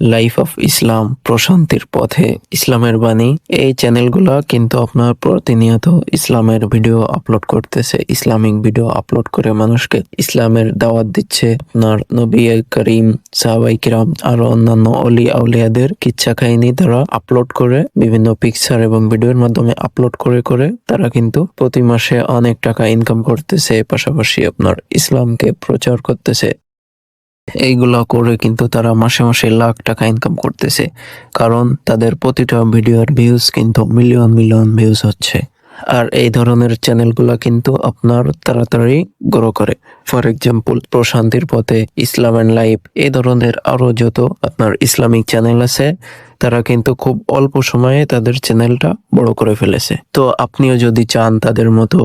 Life of Islam প্রশান্তির পথে ইসলামের বাণী এই চ্যানেলগুলো কিন্তু আপনার প্রতিনিয়ত ইসলামের ভিডিও আপলোড করতেছে। ইসলামিক ভিডিও আপলোড করে মানুষকে ইসলামের দাওয়াত দিচ্ছে আপনার নবী করিম, সাহাবাই কিরাম, আরও অন্যান্য অলি আউলিয়াদের কিচ্ছা কাহিনী তারা আপলোড করে, বিভিন্ন পিকচার এবং ভিডিওর মাধ্যমে আপলোড করে করে তারা কিন্তু প্রতি মাসে অনেক টাকা ইনকাম করতেছে। পাশাপাশি আপনার ইসলামকে প্রচার করতেছে। এইগুলা করে কিন্তু তারা মাসে মাসে লাখ টাকা ইনকাম করতেছে। কারণ তাদের প্রতিটা ভিডিওর ভিউজ কিন্তু মিলিয়ন মিলিয়ন ভিউজ হচ্ছে। আর এই ধরনের চ্যানেলগুলো কিন্তু আপনার তাড়াতাড়ি গ্রো করে। ফর এক্সাম্পল প্রশান্তির পথে, ইসলাম অ্যান্ড লাইফ এই ধরনের আরও যত আপনার ইসলামিক চ্যানেল আছে তারা কিন্তু খুব অল্প সময়ে তাদের চ্যানেলটা বড় করে ফেলেছে। তো আপনিও যদি চান তাদের মতো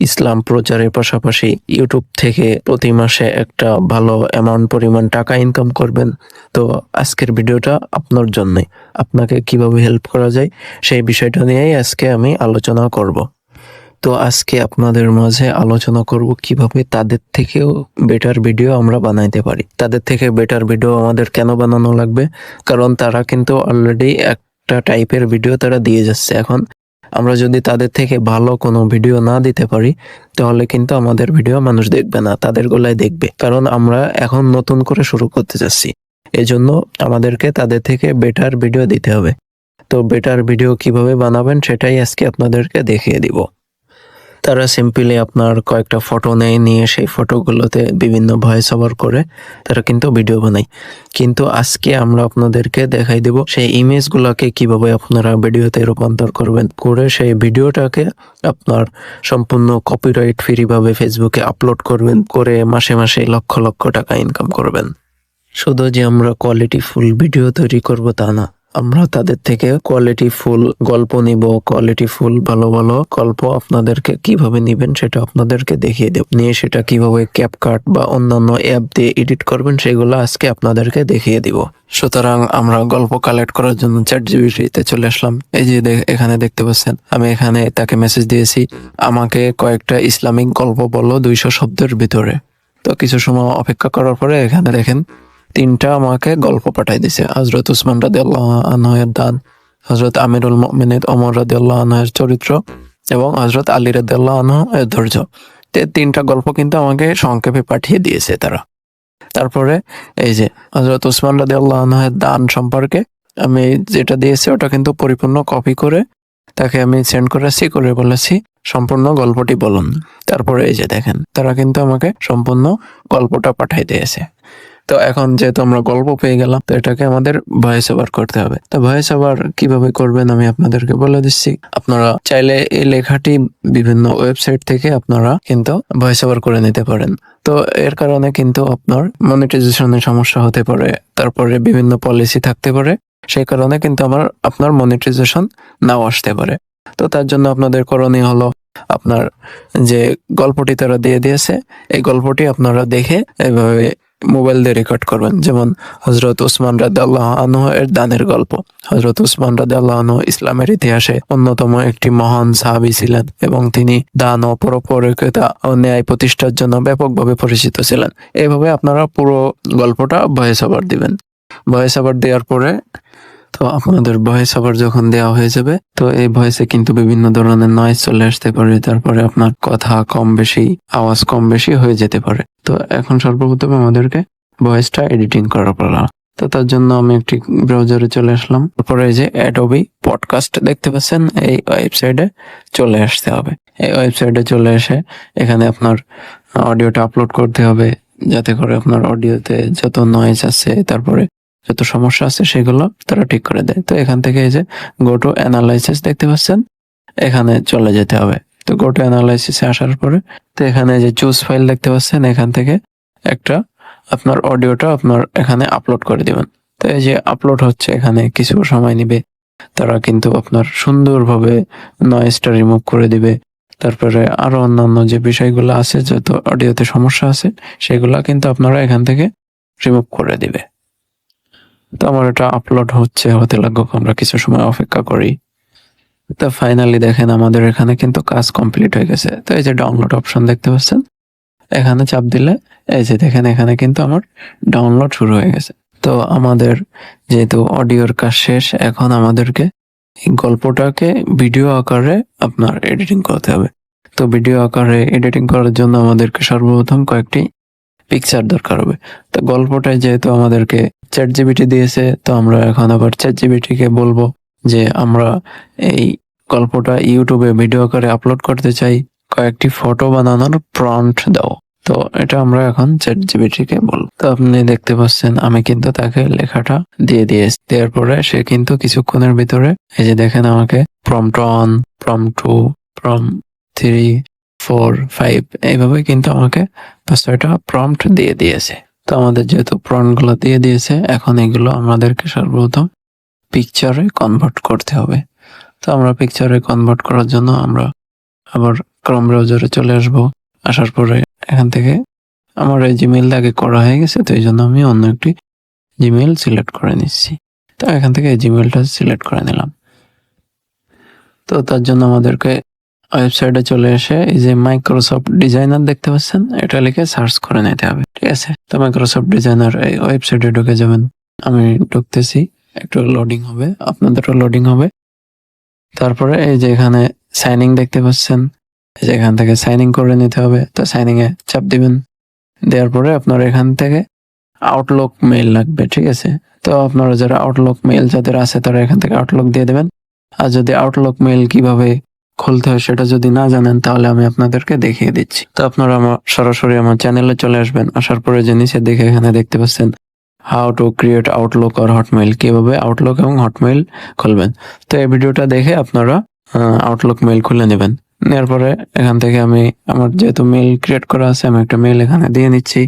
ইসলাম প্রচারের পাশাপাশি ইউটিউব থেকে প্রতি মাসে একটা ভালো অ্যামাউন্ট পরিমাণ টাকা ইনকাম করবেন, তো আজকের ভিডিওটা আপনার জন্যই আপনাকে কীভাবে হেল্প করা যায় সেই বিষয়টা নিয়েই আজকে আমি আলোচনা করব। তো আজকে আপনাদের মাঝে আলোচনা করব কীভাবে তাদের থেকেও বেটার ভিডিও আমরা বানাইতে পারি। তাদের থেকে বেটার ভিডিও আমাদের কেন বানানো লাগবে? কারণ তারা কিন্তু অলরেডি একটা টাইপের ভিডিও তারা দিয়ে যাচ্ছে। এখন আমরা যদি তাদের থেকে ভালো কোনো ভিডিও না দিতে পারি, তাহলে কিন্তু আমাদের ভিডিও মানুষ দেখবে না, তাদের গলায় দেখবে। কারণ আমরা এখন নতুন করে শুরু করতে যাচ্ছি। এজন্য আমাদেরকে তাদের থেকে বেটার ভিডিও দিতে হবে। তো বেটার ভিডিও কীভাবে বানাবেন সেটাই আজকে আপনাদেরকে দেখিয়ে দিব। তারা সিম্পলি আপনার কয়েকটা ফটো নেয়, নিয়ে সেই ফটোগুলোতে বিভিন্ন ভয়েস ওভার করে তারা কিন্তু ভিডিও বানায়। কিন্তু আজকে আমরা আপনাদেরকে দেখাই দেব সেই ইমেজগুলোকে কীভাবে আপনারা ভিডিওতে রূপান্তর করবেন। করে সেই ভিডিওটাকে আপনার সম্পূর্ণ কপিরাইট ফ্রি ভাবে ফেসবুকে আপলোড করবেন, করে মাসে মাসে লক্ষ লক্ষ টাকা ইনকাম করবেন। শুধু যে আমরা কোয়ালিটি ফুল ভিডিও তৈরি করব তা না। আমরা তাদের থেকে কোয়ালিটি ফুল গল্প নিব কোয়ালিটি ফুল ভালো ভালো গল্প আপনাদেরকে কীভাবে নিবেন সেটা আপনাদেরকে দেখিয়ে দেব। নিয়ে সেটা কীভাবে ক্যাপকাট বা অন্যান্য অ্যাপ দিয়ে এডিট করবেন সেগুলো আজকে আপনাদেরকে দেখিয়ে দিব। সুতরাং আমরা গল্প কালেক্ট করার জন্য চ্যাট জিবিটিতে চলে আসলাম। এই যে এখানে দেখতে পাচ্ছেন, আমি এখানে তাকে মেসেজ দিয়েছি, আমাকে কয়েকটা ইসলামিক গল্প বলো দুইশো শব্দের ভিতরে। তো কিছু সময় অপেক্ষা করার পরে এখানে দেখেন তিনটা আমাকে গল্প পাঠাই দিছে। হজরত উসমান রাদি আল্লাহ আনহের দান হজরত আমিরুল মিনিদ অমর রাদি আল্লাহ আনহের চরিত্র এবং হজরত আলী রাদি আল্লাহ আনহ এর ধৈর্য তিনটা গল্প কিন্তু আমাকে সংক্ষেপে পাঠিয়ে দিয়েছে তারা। তারপরে এই যে হজরত উসমান রাদি আল্লাহ আনহের দান সম্পর্কে আমি যেটা দিয়েছি ওটা কিন্তু পরিপূর্ণ কপি করে তাকে আমি সেন্ড করেছি, করে বলেছি, সম্পূর্ণ গল্পটি বলুন। তারপরে এই যে দেখেন, তারা কিন্তু আমাকে সম্পূর্ণ গল্পটা পাঠাই দিয়েছে। তো এখন যেহেতু আমরা গল্প পেয়ে গেলাম, তো এটাকে আমাদের ভয়েস ওভার করতে হবে। তো ভয়েস ওভার কীভাবে করবেন আমি আপনাদেরকে বলে দিচ্ছি। আপনারা চাইলে এই লেখাটি বিভিন্ন ওয়েবসাইট থেকে আপনারা কিন্তু ভয়েস ওভার করে নিতে পারেন। তো এর কারণে কিন্তু আপনার মনিটাইজেশনের সমস্যা হতে পারে, তারপরে বিভিন্ন পলিসি থাকতে পারে। সেই কারণে কিন্তু আমার, আপনার মনিটাইজেশন নাও আসতে পারে। তো তার জন্য আপনাদের করণীয় হলো আপনার যে গল্পটি তারা দিয়ে দিয়েছে, এই গল্পটি আপনারা দেখে এভাবে মোবাইল দিয়ে রেকর্ড করবেন। যেমন হজরত উসমান রাদ আল্লাহ আনহ এর দানের গল্প। হজরত উসমান রাদ আল্লাহ আনহ ইসলামের ইতিহাসে অন্যতম একটি মহান সাহাবি ছিলেন এবং তিনি দান ও পরপরকতা ও ন্যায় প্রতিষ্ঠার জন্য ব্যাপকভাবে পরিচিত ছিলেন। এভাবে আপনারা পুরো গল্পটা ভয়েস ওভার দিবেন। ভয়েস ওভার দেওয়ার পরে তো আপনাদের ভয়েস আবার যখন দেওয়া হয়ে যাবে, তো এই ভয়েসে কিন্তু বিভিন্ন ধরনের নয়েজ চলে আসতে পারে, তারপরে আপনার কথা কম বেশি, আওয়াজ কম বেশি হয়ে যেতে পারে। তো এখন সর্বপ্রথম আমাদেরকে ভয়েসটা এডিটিং করার পালা তো তার জন্য আমি একটি ব্রাউজারে চলে আসলাম। তারপরে যে অ্যাডোবি পডকাস্ট দেখতে পাচ্ছেন, এই ওয়েবসাইটে চলে আসতে হবে। এই ওয়েবসাইটে চলে এসে এখানে আপনার অডিওটা আপলোড করতে হবে, যাতে করে আপনার অডিওতে যত নয়েজ আছে, তারপরে যত সমস্যা আছে সেগুলো তারা ঠিক করে দেয়। তো এখান থেকে এই যে গো টু অ্যানালাইসিস দেখতে পাচ্ছেন, এখানে চলে যেতে হবে। তো গো টু অ্যানালাইসিসে আসার পরে, তো এখানে যে চুজ ফাইল দেখতে পাচ্ছেন, এখান থেকে একটা আপনার অডিওটা আপনার এখানে আপলোড করে দিবেন। তো এই যে আপলোড হচ্ছে, এখানে কিছু সময় নিবে, তারা কিন্তু আপনার সুন্দরভাবে নয়েজটা রিমুভ করে দিবে। তারপরে আরও অন্যান্য যে বিষয়গুলো আছে, যত অডিওতে সমস্যা আছে, সেগুলা কিন্তু আপনারা এখান থেকে রিমুভ করে দিবে। তো আমার এটা আপলোড হচ্ছে, হতে লাগুক, আমরা কিছু সময় অপেক্ষা করি। তো ফাইনালি দেখেন আমাদের এখানে কিন্তু কাজ কমপ্লিট হয়ে গেছে। তো এই যে ডাউনলোড অপশন দেখতে পাচ্ছেন, এখানে চাপ দিলে এই যে দেখেন এখানে কিন্তু আমার ডাউনলোড শুরু হয়ে গেছে। তো আমাদের যেহেতু অডিওর কাজ শেষ, এখন আমাদেরকে গল্পটাকে ভিডিও আকারে আপনার এডিটিং করতে হবে। তো ভিডিও আকারে এডিটিং করার জন্য আমাদেরকে সর্বপ্রথম কয়েকটি পিকচার দরকার হবে। তো গল্পটায় যেহেতু আমাদেরকে চ্যাট জিবিটি দিয়েছে, তো আমরা এখন আবার চ্যাট জিবিটিকে বলব যে আমরা এই গল্পটা ইউটিউবে ভিডিও আকারে আপলোড করতে চাই। কয়েকটি ফটো বানানোর প্রম্পট দাও। তো এটা আমরা এখন চ্যাট জিবিটিকে বলব। তো আপনি দেখতে পাচ্ছেন, আমি কিন্তু তাকে লেখাটা দিয়ে দিয়েছি। দেওয়ার পরে সে কিন্তু কিছুক্ষণের ভিতরে এই যে দেখেন আমাকে prompt one prompt two prompt three four five এইভাবে কিন্তু আমাকে পাঁচ ছয়টা প্রম্পট দিয়ে দিয়েছে। তো আমাদের যেহেতু প্রম্পটগুলো দিয়ে দিয়েছে, এখন এগুলো আমাদেরকে সর্বপ্রথম পিকচারে কনভার্ট করতে হবে। তো আমরা পিকচারে কনভার্ট করার জন্য আমরা আবার ক্রম ব্রাউজারে চলে আসব। আসার পরে এখান থেকে আমার এই জিমেল আগে করা হয়ে গেছে, তো এই জন্য আমি অন্য একটি জিমেল সিলেক্ট করে নিচ্ছি। তো এখান থেকে এই জিমেলটা সিলেক্ট করে নিলাম। তো তার জন্য আমাদেরকে ওয়েবসাইটে চলে এসে এই যে মাইক্রোসফট ডিজাইনার দেখতে পাচ্ছেন, এটা লিখে সার্চ করে নিতে হবে, ঠিক আছে? তো মাইক্রোসফট ডিজাইনার এই ওয়েবসাইটে ঢুকে যাবেন। আমি ঢুকতেছি, একটু লোডিং হবে, আপনাদেরও লোডিং হবে। তারপরে এই যে এখানে সাইনিং দেখতে পাচ্ছেন, এই যে এখান থেকে সাইনিং করে নিতে হবে, তো সাইনিং এ চাপ দিবেন। দেওয়ার পরে আপনার এখান থেকে আউটলুক মেইল লাগবে, ঠিক আছে? তো আপনারা যারা আউটলুক মেইল যাদের আছে তারা এখান থেকে আউটলুক দিয়ে দেবেন। আর যদি আউটলুক মেইল কীভাবে খুলতে হয়, সেটা যদি না জানেন, তাহলে আমি আপনাদেরকে দেখিয়ে দিচ্ছি। তো আপনারা আমার সরাসরি আমার চ্যানেলে চলে আসবেন। আসার পরে যে নিচে দেখে এখানে দেখতে পাচ্ছেন হাউ টু ক্রিয়েট আউটলুক আর হটমেইল কীভাবে আউটলুক এবং হটমেইল খুলবেন। তো এই ভিডিওটা দেখে আপনারা আউটলুক মেইল খুলে নেবেন। নেওয়ার পরে এখান থেকে আমি আমার যেহেতু মেইল ক্রিয়েট করা আছে, আমি একটা মেইল এখানে দিয়ে নিচ্ছি।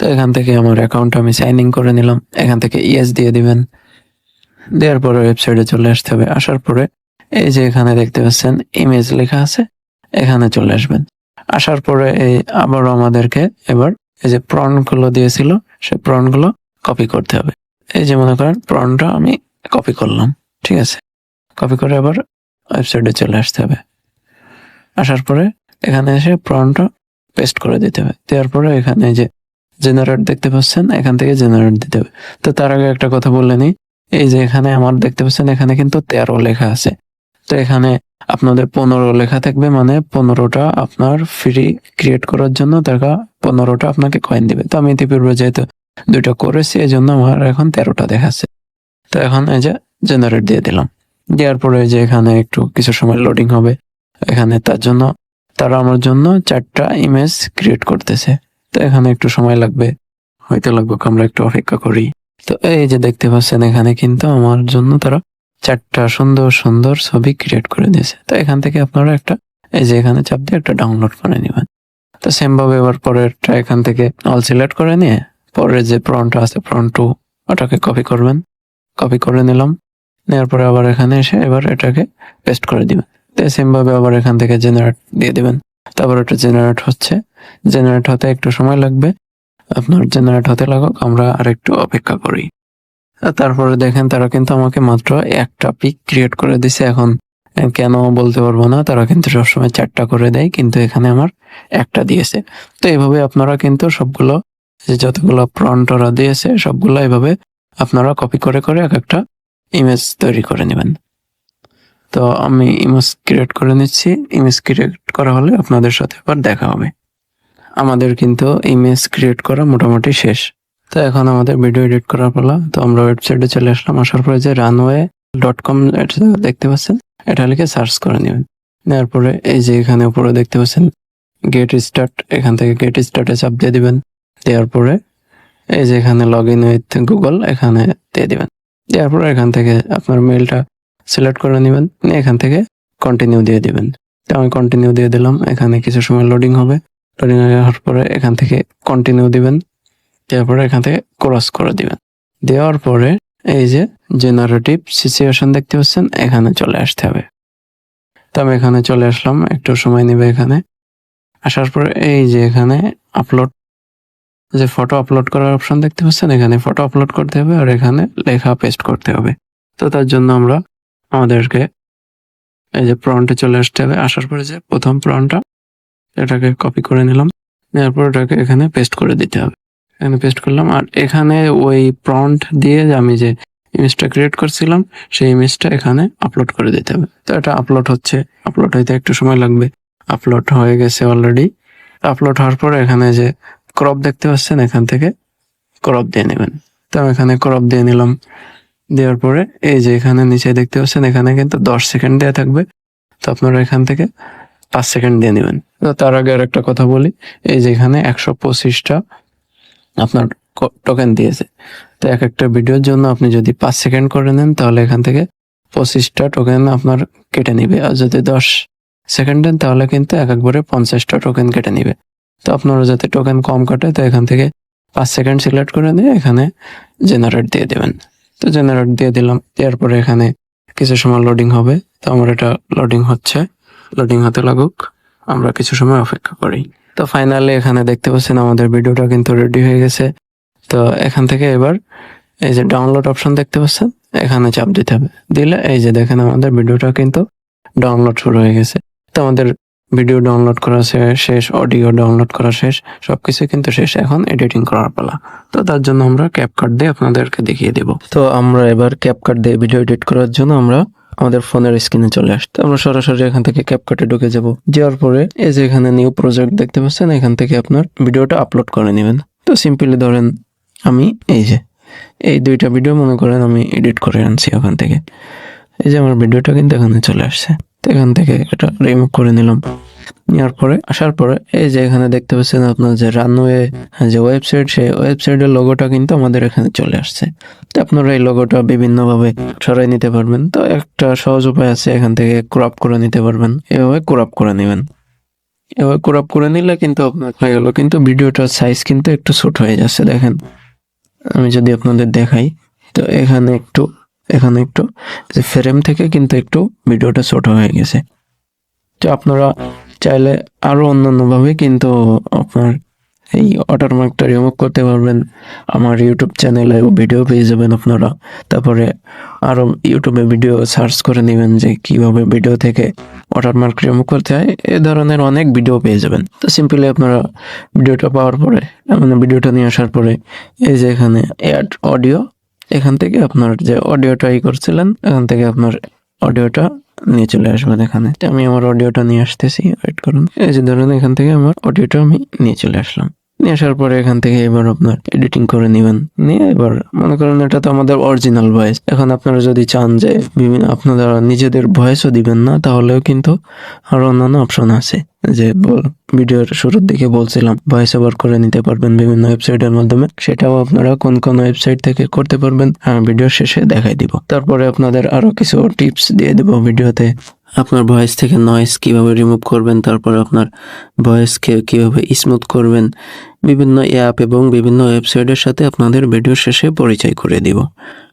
তো এখান থেকে আমার অ্যাকাউন্ট আমি সাইন ইন করে নিলাম। এখান থেকে ইয়েস দিয়ে দিবেন। দেওয়ার পরে ওয়েবসাইটে চলে আসতে হবে। আসার পরে এই যে এখানে দেখতে পাচ্ছেন ইমেজ লেখা আছে, এখানে চলে আসবেন। আসার পরে এই আবারও আমাদেরকে এবার এই যে প্রনগুলো দিয়েছিল সে প্রনগুলো কপি করতে হবে। এই যে মনে করেন প্রনটা আমি কপি করলাম, ঠিক আছে? কপি করে আবার ওয়েবসাইটে চলে আসতে হবে। আসার পরে এখানে এসে প্রনটা পেস্ট করে দিতে হবে। দেওয়ার পরে এখানে যে জেনারেট দেখতে পাচ্ছেন, এখান থেকে জেনারেট দিতে হবে। তো তার আগে একটা কথা বলে নিই, এই যে এখানে আমার দেখতে পাচ্ছেন, এখানে কিন্তু তেরো লেখা আছে। তো এখানে আপনাদের পনেরো লেখা থাকবে মানে পনেরোটা আপনার ফ্রি ক্রিয়েট করার জন্য টাকা পনেরোটা আপনাকে কয়েন দিবে। তো আমি ইতিপূর্বে যেহেতু দুইটা করেছি এই জন্য আমার এখন তেরোটা দেখাচ্ছে। তো এখন এই যে জেনারেট দিয়ে দিলাম। দেওয়ার পরে যে এখানে একটু কিছু সময় লোডিং হবে। এখানে তার জন্য, তারা আমার জন্য চারটা ইমেজ ক্রিয়েট করতেছে। তো এখানে একটু সময় লাগবে। হয়তো লাগবে, আমরা একটু অপেক্ষা করি। তো এই যে দেখতে পাচ্ছেন, এখানে কিন্তু আমার জন্য তারা চারটা সুন্দর সুন্দর ছবি ক্রিয়েট করে দিয়েছে। তো এখান থেকে আপনারা একটা, এই যে এখানে চাপ দিয়ে একটা ডাউনলোড করে নেবেন। তো সেম ভাবে এবার পরেরটা এখান থেকে অল সিলেক্ট করে নিয়ে, পরের যে প্রনটা আছে প্রন টু ওটাকে কপি করবেন। কপি করে নিলাম। নেওয়ার পরে আবার এখানে এসে এবার এটাকে পেস্ট করে দিবেন। তো সেম ভাবে আবার এখান থেকে জেনারেট দিয়ে দিবেন। তারপর এটা জেনারেট হচ্ছে। জেনারেট হতে একটু সময় লাগবে। আপনার জেনারেট হতে লাগুক, আমরা আরেকটু অপেক্ষা করি। তারপরে দেখেন তারা কিন্তু আমাকে মাত্র একটা পিক ক্রিয়েট করে দিছে। এখন কেন বলতে পারব না, তারা কিন্তু সবসময় চারটা করে দেয়, কিন্তু এখানে আমার একটা দিয়েছে। তো এইভাবে আপনারা কিন্তু সবগুলো, যে যতগুলো প্রন্ট ওরা দিয়েছে, সবগুলো এভাবে আপনারা কপি করে করে এক একটা ইমেজ তৈরি করে নেবেন। তো আমি ইমেজ ক্রিয়েট করে নিচ্ছি। ইমেজ ক্রিয়েট করা হলে আপনাদের সাথে আবার দেখা হবে। আমাদের কিন্তু ইমেজ ক্রিয়েট করা মোটামুটি শেষ। তো এখন আমাদের ভিডিও এডিট করার পালা। তো আমরা ওয়েবসাইটে চলে আসলাম। আসার পরে যে রানওয়ে ডট কম দেখতে পাচ্ছেন, এটা লিখে সার্চ করে নেবেন। নেওয়ার পরে এই যে এখানে উপরে দেখতে পাচ্ছেন গেট স্টার্ট এখান থেকে গেট স্টার্টে চাপ দিয়ে দিবেন। দেওয়ার পরে এই যে এখানে লগ ইন উইথ গুগল এখানে দিয়ে দিবেন। দেওয়ার পরে এখান থেকে আপনার মেলটা সিলেক্ট করে নেবেন। এখান থেকে কন্টিনিউ দিয়ে দিবেন। তো আমি কন্টিনিউ দিয়ে দিলাম। এখানে কিছু সময় লোডিং হবে। লোডিং হওয়ার পরে এখান থেকে কন্টিনিউ দিবেন। দেওয়ার পরে এখান থেকে ক্রস করে দিবেন। দেওয়ার পরে এই যে জেনারেটিভ সিচুয়েশন দেখতে পাচ্ছেন, এখানে চলে আসতে হবে। তো আমি এখানে চলে আসলাম, একটু সময় নেবে এখানে। আসার পরে এই যে এখানে আপলোড যে ফটো আপলোড করার অপশন দেখতে পাচ্ছেন, এখানে ফটো আপলোড করতে হবে আর এখানে লেখা পেস্ট করতে হবে। তো তার জন্য আমরা আমাদেরকে এই যে প্রনটে চলে আসতে হবে। আসার পরে যে প্রথম প্রনটা এটাকে কপি করে নিলাম। নেওয়ার পর এটাকে এখানে পেস্ট করে দিতে হবে। এখানে পেস্ট করলাম। আর এখানে ওই প্রন্ট দিয়ে আমি যে ইমেজটা ক্রিয়েট করছিলাম, সেই ইমেজটা এখানে আপলোড করে দিতে হবে। তো এটা আপলোড হচ্ছে। আপলোড হইতে একটু সময় লাগবে। আপলোড হয়ে গেছে অলরেডি আপলোড হওয়ার পরে এখানে যে ক্রপ দেখতে পাচ্ছেন, এখান থেকে ক্রপ দিয়ে নেবেন। তো আমি এখানে ক্রপ দিয়ে নিলাম। দেওয়ার পরে এই যে এখানে নিচে দেখতে পাচ্ছেন, এখানে কিন্তু দশ সেকেন্ড দেওয়া থাকবে। তো আপনারা এখান থেকে পাঁচ সেকেন্ড দিয়ে নেবেন। তো তার আগে আর একটা কথা বলি। এই যে এখানে একশো পঁচিশটা আপনার টোকেন দিয়েছে। তো এক একটা ভিডিওর জন্য আপনি যদি পাঁচ সেকেন্ড করে নেন, তাহলে এখান থেকে পঁচিশটা টোকেন আপনার কেটে নিবে। আর যদি দশ সেকেন্ড দেন, তাহলে কিন্তু এক একবারে পঞ্চাশটা টোকেন কেটে নিবে। তো আপনারা যাতে টোকেন কম কাটে, তো এখান থেকে পাঁচ সেকেন্ড সিলেক্ট করে নিয়ে এখানে জেনারেট দিয়ে দেবেন। তো জেনারেট দিয়ে দিলাম, দেওয়ার পরে এখানে কিছু সময় লোডিং হবে। তো আমার এটা লোডিং হচ্ছে। লোডিং হতে লাগুক, আমরা কিছু সময় অপেক্ষা করি। তো ফাইনালি এখানে দেখতে পাচ্ছেন আমাদের ভিডিওটা কিন্তু রেডি হয়ে গেছে। তো এখান থেকে এবার এই যে ডাউনলোড অপশন দেখতে পাচ্ছেন, এখানে চাপ দিতে হবে। দিলে এই যে দেখেন আমাদের ভিডিওটা কিন্তু ডাউনলোড শুরু হয়ে গেছে। তো আমাদের ভিডিও ডাউনলোড করা শেষ অডিও ডাউনলোড করা শেষ, সবকিছু কিন্তু শেষ এখন এডিটিং করার পালা। তো তার জন্য আমরা ক্যাপকাট দিয়ে আপনাদেরকে দেখিয়ে দেব। তো আমরা এবার ক্যাপকাট দিয়ে ভিডিও এডিট করার জন্য আমরা আমাদের ফোনের স্ক্রিনে চলে আসতো। আমরা সরাসরি এখান থেকে ক্যাপকাটে ঢুকে যাব। যাওয়ার পরে এই যে এখানে নিউ প্রজেক্ট দেখতে পাচ্ছেন, এখান থেকে আপনার ভিডিওটা আপলোড করে নেবেন। তো সিম্পলি ধরেন আমি এই যে, এই দুইটা ভিডিও মনে করেন আমি এডিট করে আনছি ওখান থেকে। এই যে আমার ভিডিওটা কিন্তু এখানে চলে আসছে। তো এখান থেকে এটা রিমুভ করে নিলাম। নেওয়ার পরে, আসার পরে, এই যে এখানে দেখতে পাচ্ছেন আপনার যে রানওয়ে যে ওয়েবসাইট সেই ওয়েবসাইটের লোগোটা কিন্তু আমাদের এখানে চলে আসছে। তো আপনারা এই লোগোটা বিভিন্নভাবে সরাই নিতে পারবেন। তো একটা সহজ উপায় আছে, এখান থেকে ক্রপ করে নিতে পারবেন। এভাবে ক্রপ করে নেবেন। এভাবে ক্রপ করে নিলে কিন্তু আপনার হয়ে গেল, কিন্তু ভিডিওটার সাইজ কিন্তু একটু ছোট হয়ে যাচ্ছে, দেখেন। আমি যদি আপনাদের দেখাই, তো এখানে একটু এখানে একটু ফ্রেম থেকে কিন্তু একটু ভিডিওটা ছোট হয়ে গেছে। তো আপনারা চাইলে আরও অন্যান্য ভাবে কিন্তু আপনার এই ওয়াটারমার্কটা রিমুভ করতে পারবেন। আমার ইউটিউব চ্যানেলে ভিডিও পেয়ে যাবেন আপনারা। তারপরে আরও ইউটিউবে ভিডিও সার্চ করে নেবেন যে কীভাবে ভিডিও থেকে ওয়াটারমার্ক রিমুভ করতে হয়। এ ধরনের অনেক ভিডিও পেয়ে যাবেন। তো সিম্পলি আপনারা ভিডিওটা পাওয়ার পরে মানে ভিডিওটা নিয়ে আসার পরে, এই যে এখানে অ্যাড অডিও এখান থেকে আপনার যে অডিওটা ই করছিলেন, এখান থেকে আপনার অডিওটা নিয়ে চলে আসবেন এখানে। আমি আমার অডিওটা নিয়ে আসতেছি ওয়েট করুন। এই যে ধরেন, এখান থেকে আমার অডিওটা আমি নিয়ে চলে আসলাম। নিয়ে আসার পরে এখান থেকে এবার আপনার এডিটিং করে নেবেন। নিয়ে এবার মনে করেন এটা তো আমাদের অরিজিনাল ভয়েস এখন আপনারা যদি চান যে বিভিন্ন আপনারা নিজেদের ভয়েসও দিবেন না, তাহলেও কিন্তু আরও অন্যান্য অপশন আছে। যে ভিডিওর শুরুর দিকে বলছিলাম ভয়েস ওভার করে নিতে পারবেন বিভিন্ন ওয়েবসাইটের মাধ্যমে। সেটাও আপনারা কোন কোন ওয়েবসাইট থেকে করতে পারবেন, আমি ভিডিও শেষে দেখাই দিব। তারপরে আপনাদের আরও কিছু টিপস দিয়ে দেব ভিডিওতে। আপনার ভয়েস থেকে নয়েস কীভাবে রিমুভ করবেন, তারপর আপনার ভয়েসকে কীভাবে স্মুথ করবেন, বিভিন্ন অ্যাপ এবং বিভিন্ন ওয়েবসাইটের সাথে আপনাদের ভিডিও শেষে পরিচয় করে দিব।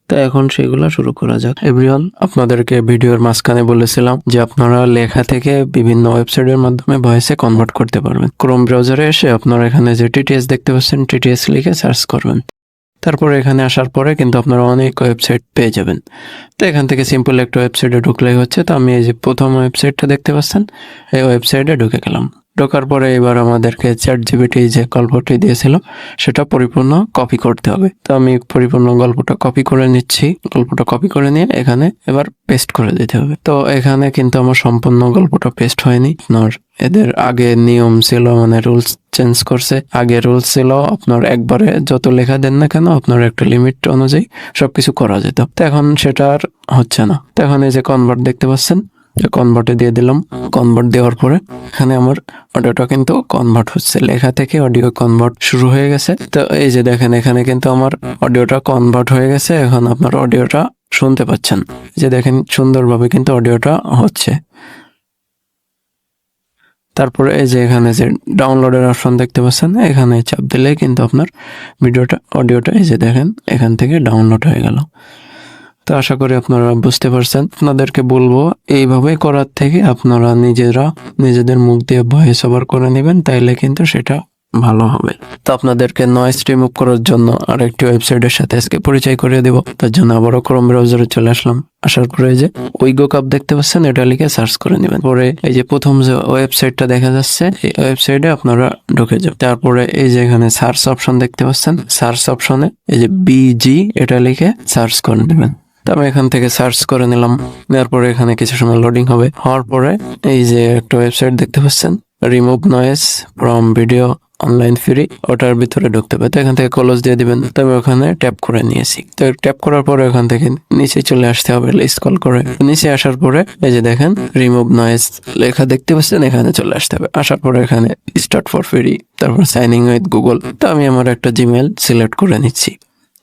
তো এখন সেগুলো শুরু করা যাক। এভরিওয়ান আপনাদেরকে ভিডিওর মাঝখানে বলেছিলাম যে আপনারা লেখা থেকে বিভিন্ন ওয়েবসাইটের মাধ্যমে ভয়েসে কনভার্ট করতে পারবেন। ক্রোম ব্রাউজারে এসে আপনারা এখানে যে টিটিএস দেখতে পাচ্ছেন টিটিএস লিখে সার্চ করবেন। তারপরে এখানে আসার পরে কিন্তু আপনারা অনেক ওয়েবসাইট পেয়ে যাবেন। তো এখান থেকে সিম্পল একটা ওয়েবসাইটে ঢুকলেই হচ্ছে। তো আমি এই যে প্রথম ওয়েবসাইটটা দেখতে পাচ্ছেন, এই ওয়েবসাইটে ঢুকে গেলাম। ঢোকার পরে এবার আমাদেরকে চ্যাট জিবিটি যে গল্পটি দিয়েছিল, সেটা পরিপূর্ণ কপি করতে হবে। তো আমি পরিপূর্ণ গল্পটা কপি করে নিচ্ছি। গল্পটা কপি করে নিয়ে এখানে এবার পেস্ট করে দিতে হবে। তো এখানে কিন্তু আমার সম্পূর্ণ গল্পটা পেস্ট হয়নি। আপনার এদের আগে নিয়ম ছিল মানে রুলস চেঞ্জ করছে। আগে রুলস ছিল, আপনার একবারে যত লেখা দেন না কেন, আপনার একটা লিমিট অনুযায়ী সবকিছু করা যেত। তো এখন সেটা আর হচ্ছে না। তো এখন এই যে কনভার্ট দেখতে পাচ্ছেন কনভার্টে দিয়ে দিলাম। কনভার্ট দেওয়ার পরে এখানে আমার অডিওটা কিন্তু কনভার্ট হচ্ছে। লেখা থেকে অডিও কনভার্ট শুরু হয়ে গেছে। তো এই যে দেখেন, এখানে কিন্তু আমার অডিওটা কনভার্ট হয়ে গেছে। এখন আপনার অডিওটা শুনতে পাচ্ছেন। যে দেখেন, সুন্দরভাবে কিন্তু অডিওটা হচ্ছে। তারপরে এই যে এখানে যে ডাউনলোডের অপশন দেখতে পাচ্ছেন, এখানে চাপ দিলে কিন্তু আপনার ভিডিওটা অডিওটা এই যে দেখেন, এখান থেকে ডাউনলোড হয়ে গেল। তো আশা করি আপনারা বুঝতে পারছেন। আপনাদেরকে বলব, এইভাবে করার থেকে আপনারা নিজেরা নিজেদের মুখ দিয়ে ভয়েস ওভার করে নেবেন, তাইলে কিন্তু সেটা ভালো হবে। তো আপনাদেরকে নয়েস রিমুভ করার জন্য আরেকটি ওয়েবসাইটের সাথে আজকে পরিচয় করে দেব। তার জন্য আবারও ক্রোম ব্রাউজারে চলে আসলাম। আসার এই যে উইগো কাপ দেখতে পাচ্ছেন, এটা লিখে সার্চ করে নেবেন। পরে এই যে প্রথম যে ওয়েবসাইটটা দেখা যাচ্ছে, এই ওয়েবসাইটে আপনারা ঢুকে যাবেন। তারপরে এই যে এখানে সার্চ অপশন দেখতে পাচ্ছেন সার্চ অপশনে এই যে বিজি এটা লিখে সার্চ করে নেবেন। তো আমি এখান থেকে সার্চ করে নিলাম। নেওয়ার পরে এখানে কিছু সময় লোডিং হবে। হওয়ার পরে এই যে একটা ওয়েবসাইট দেখতে পাচ্ছেন remove noise from video online free ওটার ভিতরে ঢুকতে হবে। তো এখান থেকে ক্লোজ দিয়ে দিবেন। তো আমি ওখানে ট্যাপ করে নিয়েছি। তো ট্যাপ করার পরে ওখান থেকে নিচে চলে আসতে হবে স্কল করে। নিচে আসার পরে এই যে দেখেন রিমুভ নয়েস লেখা দেখতে পাচ্ছেন, এখানে চলে আসতে হবে। আসার পরে এখানে স্টার্ট ফর ফ্রি তারপর সাইনিং উইথ গুগল তো আমি আমার একটা জিমেল সিলেক্ট করে নিচ্ছি।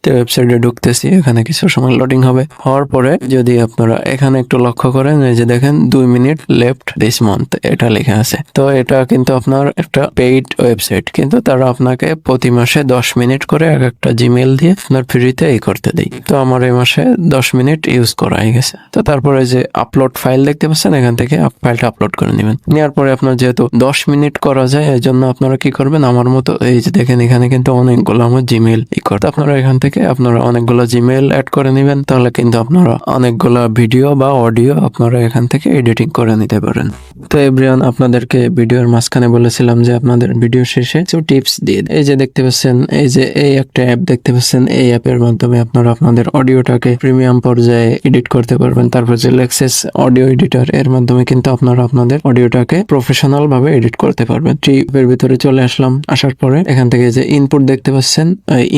তো ওয়েবসাইটে ঢুকতেছি, এখানে কিছু সময় লোডিং হবে। হওয়ার পরে যদি আপনারা এখানে একটু লক্ষ্য করেন, এই যে দেখেন, দুই মিনিট লেফট দিস মান্থ এটা লেখা আছে। তো এটা কিন্তু আপনার একটা পেইড ওয়েবসাইট কিন্তু তারা আপনাকে প্রতি মাসে দশ মিনিট করে এক একটা জিমেল দিয়ে আপনার ফ্রিতে এই করতে দেয়। তো আমার এই মাসে দশ মিনিট ইউজ করা হয়ে গেছে। তো তারপরে যে আপলোড ফাইল দেখতে পাচ্ছেন, এখান থেকে ফাইলটা আপলোড করে নেবেন। নেওয়ার পরে আপনার যেহেতু দশ মিনিট করা যায়, এই জন্য আপনারা কি করবেন? আমার মতো এই যে দেখেন, এখানে কিন্তু অনেকগুলো আমার জিমেল ই করতে আপনারা এখান থেকে আপনারা অনেকগুলো জিমেল অ্যাড করে নেবেন, তাহলে কিন্তু আপনারা অনেকগুলো ভিডিও বা অডিও আপনারা এখান থেকে এডিটিং করে নিতে পারেন। তো এভরিওয়ান, আপনাদেরকে ভিডিওর মাঝখানে বলেছিলাম যে আপনাদের ভিডিও শেষে কিছু টিপস দিয়ে এই যে দেখতে পাচ্ছেন, এই যে এই একটা অ্যাপ দেখতে পাচ্ছেন, এই অ্যাপের মাধ্যমে আপনারা আপনাদের অডিওটাকে প্রিমিয়াম পর্যায়ে এডিট করতে পারবেন। তারপর যে লেক্সেস অডিও এডিটর এর মাধ্যমে কিন্তু আপনারা আপনাদের অডিওটাকে প্রফেশনাল ভাবে এডিট করতে পারবেন। ট্রিপের ভিতরে চলে আসলাম, আসার পরে এখান থেকে যে ইনপুট দেখতে পাচ্ছেন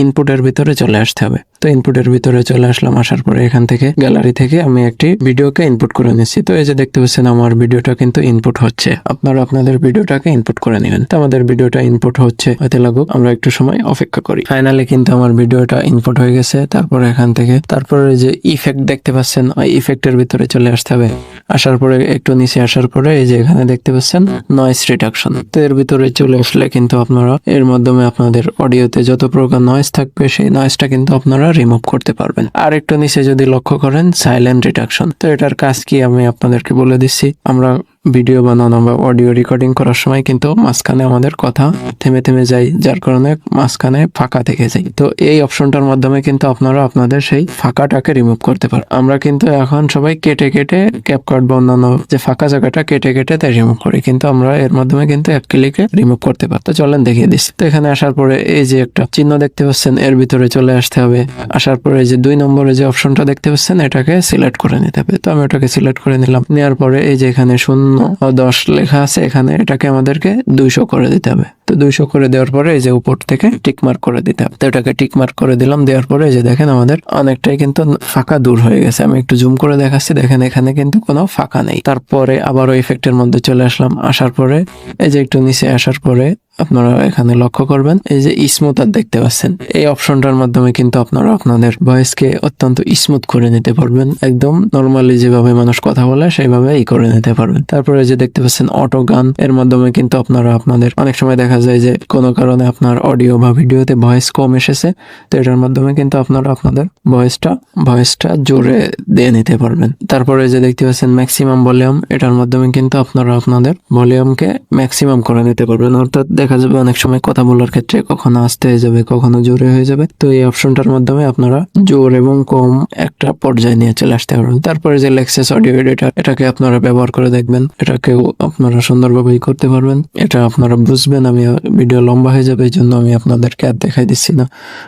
ইনপুটের ভিতরে চলে আসতে হবে তো ইনপুটের ভিতরে চলে আসলাম। আসার পরে এখান থেকে গ্যালারি থেকে আমি একটি ভিডিওকে ইনপুট করে নিচ্ছি। তো এই যে দেখতে পাচ্ছেন, আমার ভিডিওটা কিন্তু ইনপুট হচ্ছে। আপনারা আপনাদের ভিডিওটাকে ইনপুট করে নেবেন। তো আমাদের ভিডিওটা ইনপুট হচ্ছে, হতে লাগুক, আমরা একটু সময় অপেক্ষা করি। ফাইনালি কিন্তু আমার ভিডিওটা ইনপুট হয়ে গেছে। তারপরে এখান থেকে, তারপরে যে ইফেক্ট দেখতে পাচ্ছেন, ওই ইফেক্টের ভিতরে চলে আসতে হবে। আসার পরে, একটু নিচে আসার পরে, এই যে এখানে দেখতে পাচ্ছেন নয়েস রিডাকশন তো এর ভিতরে চলে আসলে কিন্তু আপনারা, এর মাধ্যমে আপনাদের অডিওতে যত প্রকার নয়েজ থাকবে, সেই নয়েজটা কিন্তু আপনারা রিমুভ করতে পারবেন। আর একটু নিচে যদি লক্ষ্য করেন সাইলেন্ট রিডাকশন তো এটার কাজ কি আমি আপনাদেরকে বলে দিচ্ছি? আমরা ভিডিও বানানো বা অডিও রেকর্ডিং করার সময় কিন্তু মাঝখানে আমাদের কথা থেমে থেমে যায়, যার কারণে মাঝখানে ফাঁকা থেকে যায়। তো এই অপশনটার মাধ্যমে কিন্তু আপনারা আপনাদের সেই ফাঁকাটাকে রিমুভ করতে পারেন আমরা কিন্তু এখন সবাই কেটে কেটে ক্যাপকাট বা অন্যান্য যে ফাঁকা জায়গাটা কেটে কেটে তাই রিমুভ করি। কিন্তু আমরা এর মাধ্যমে কিন্তু এক ক্লিকে রিমুভ করতে পারি। তো চলেন দেখিয়ে দিচ্ছি। তো এখানে আসার পরে এই যে একটা চিহ্ন দেখতে পাচ্ছেন, এর ভিতরে চলে আসতে হবে। আসার পরে যে দুই নম্বরে যে অপশনটা দেখতে পাচ্ছেন, এটাকে সিলেক্ট করে নিতে হবে। তো আমি ওটাকে সিলেক্ট করে নিলাম। নেওয়ার পরে এই যে এখানে শূন্য ও দশ লেখা আছে, এখানে এটাকে আমাদেরকে দুইশো করে দিতে হবে। তো দুইশো করে দেওয়ার পরে এই যে উপর থেকে টিকমার্ক করে দিতে হবে। তো এটাকে টিকমার্ক করে দিলাম, দেওয়ার পরে এই যে দেখেন আমাদের অনেকটাই কিন্তু ফাঁকা দূর হয়ে গেছে। আমি একটু জুম করে দেখাচ্ছি, দেখেন এখানে কিন্তু কোনো ফাঁকা নেই। তারপরে আবারও ইফেক্টের মধ্যে চলে আসলাম। আসার পরে, এই যে একটু নিচে আসার পরে আপনারা এখানে লক্ষ্য করবেন, এই যে স্মুথার দেখতে পাচ্ছেন। এই অপশনটার মাধ্যমে কিন্তু আপনারা আপনাদের ভয়েসকে অত্যন্ত স্মুথ করে নিতে পারবেন। একদম নর্মালি যেভাবে মানুষ কথা বলে সেইভাবে এই করে নিতে পারবেন। তারপরে যে দেখতে পাচ্ছেন অটো গান, এর মাধ্যমে কিন্তু আপনারা আপনাদের, অনেক সময় দেখা যায় যে কোনো কারণে আপনার অডিও বা ভিডিওতে ভয়েস কম এসেছে, তো এটার মাধ্যমে কিন্তু আপনারা আপনাদের ভয়েসটা ভয়েসটা জোরে দিয়ে নিতে পারবেন। তারপরে যে দেখতে পাচ্ছেন ম্যাক্সিমাম ভলিউম, এটার মাধ্যমে কিন্তু আপনারা আপনাদের ভলিউমকে ম্যাক্সিমাম করে নিতে পারবেন। অর্থাৎ দেখা যাবে অনেক সময় কথা বলার ক্ষেত্রে কখনো আস্তে হয়ে যাবে, কখনো জোরে হয়ে যাবে। তো এই অপশনটার মাধ্যমে আপনারা জোর এবং কম একটা পর্যায়ে নিয়ে চলে আসতে পারবেন। তারপরে যে লেক্সেস অডিও এডিটর এটাকে আপনারা ব্যবহার করে দেখবেন। এটাকেও আপনারা সুন্দরভাবেই করতে পারবেন। এটা আপনারা বুঝবেন আমি ভিডিও লম্বা হয়ে যাবে, এই জন্য আমি আপনাদেরকে আর দেখাই দিচ্ছি না।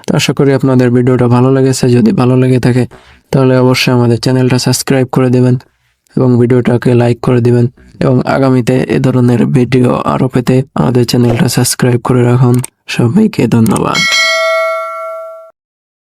তো আশা করি আপনাদের ভিডিওটা ভালো লেগেছে। যদি ভালো লেগে থাকে, তাহলে অবশ্যই আমাদের চ্যানেলটা সাবস্ক্রাইব করে দেবেন এবং ভিডিওটাকে লাইক করে দিবেন। এবং আগামীতে এ ধরনের ভিডিও আরও পেতে আমাদের চ্যানেলটা সাবস্ক্রাইব করে রাখুন। সবাইকে ধন্যবাদ।